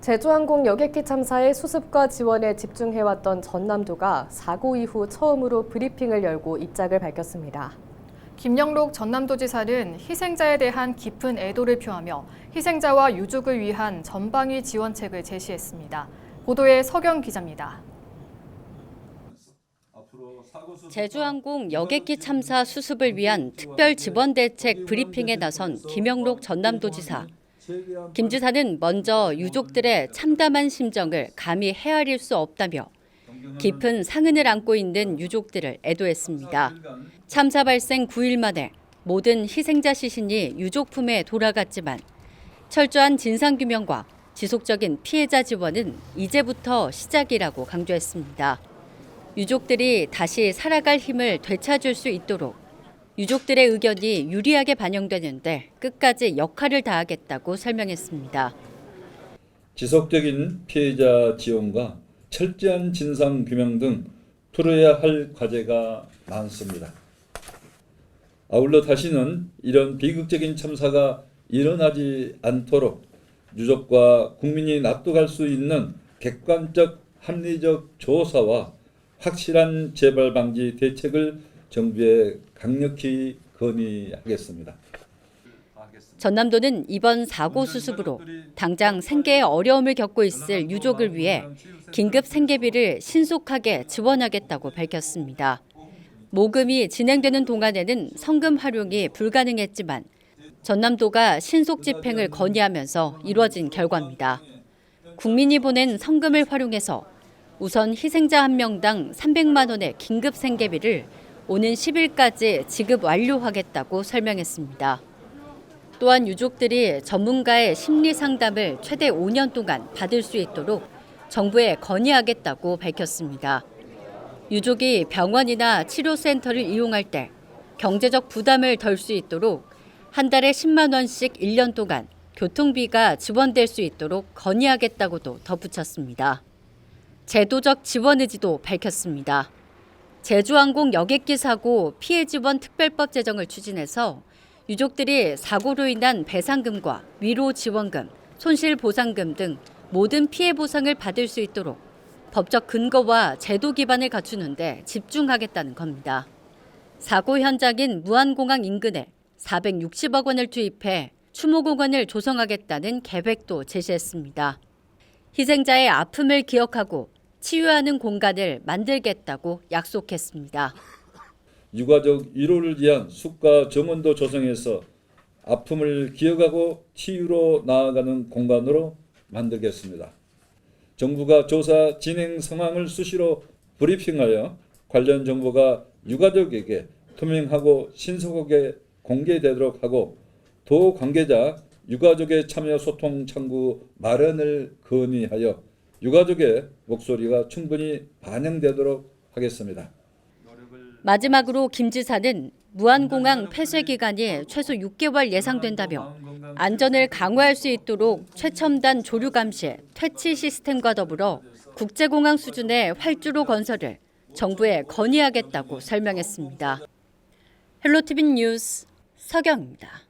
제주항공 여객기 참사의 수습과 지원에 집중해왔던 전남도가 사고 이후 처음으로 브리핑을 열고 입장을 밝혔습니다. 김영록 전남도지사는 희생자에 대한 깊은 애도를 표하며 희생자와 유족을 위한 전방위 지원책을 제시했습니다. 보도에 서경 기자입니다. 제주항공 여객기 참사 수습을 위한 특별 지원 대책 브리핑에 나선 김영록 전남도지사. 김 지사는 먼저 유족들의 참담한 심정을 감히 헤아릴 수 없다며 깊은 상흔을 안고 있는 유족들을 애도했습니다. 참사 발생 9일 만에 모든 희생자 시신이 유족 품에 돌아갔지만 철저한 진상규명과 지속적인 피해자 지원은 이제부터 시작이라고 강조했습니다. 유족들이 다시 살아갈 힘을 되찾을 수 있도록 유족들의 의견이 유리하게 반영되는데 끝까지 역할을 다하겠다고 설명했습니다. 지속적인 피해자 지원과 철저한 진상 규명 등 풀어야 할 과제가 많습니다. 아울러 다시는 이런 비극적인 참사가 일어나지 않도록 유족과 국민이 납득할 수 있는 객관적 합리적 조사와 확실한 재발 방지 대책을 정부에 강력히 건의하겠습니다. 전남도는 이번 사고 수습으로 당장 생계에 어려움을 겪고 있을 유족을 위해 긴급 생계비를 신속하게 지원하겠다고 밝혔습니다. 모금이 진행되는 동안에는 성금 활용이 불가능했지만 전남도가 신속 집행을 건의하면서 이루어진 결과입니다. 국민이 보낸 성금을 활용해서 우선 희생자 한 명당 300만 원의 긴급 생계비를 오는 10일까지 지급 완료하겠다고 설명했습니다. 또한 유족들이 전문가의 심리 상담을 최대 5년 동안 받을 수 있도록 정부에 건의하겠다고 밝혔습니다. 유족이 병원이나 치료센터를 이용할 때 경제적 부담을 덜 수 있도록 한 달에 10만 원씩 1년 동안 교통비가 지원될 수 있도록 건의하겠다고도 덧붙였습니다. 제도적 지원 의지도 밝혔습니다. 제주항공 여객기 사고 피해 지원 특별법 제정을 추진해서 유족들이 사고로 인한 배상금과 위로 지원금, 손실 보상금 등 모든 피해 보상을 받을 수 있도록 법적 근거와 제도 기반을 갖추는데 집중하겠다는 겁니다. 사고 현장인 무안공항 인근에 460억 원을 투입해 추모공원을 조성하겠다는 계획도 제시했습니다. 희생자의 아픔을 기억하고 치유하는 공간을 만들겠다고 약속했습니다. 유가족 위로를 위한 숙과 정원도 조성해서 아픔을 기억하고 치유로 나아가는 공간으로 만들겠습니다. 정부가 조사 진행 상황을 수시로 브리핑하여 관련 정보가 유가족에게 투명하고 신속하게 공개되도록 하고 도 관계자 유가족의 참여 소통 창구 마련을 건의하여 유가족의 목소리가 충분히 반영되도록 하겠습니다. 마지막으로 김 지사는 무안공항 폐쇄 기간이 최소 6개월 예상된다며 안전을 강화할 수 있도록 최첨단 조류 감시, 퇴치 시스템과 더불어 국제공항 수준의 활주로 건설을 정부에 건의하겠다고 설명했습니다. 헬로티비 뉴스 서경입니다.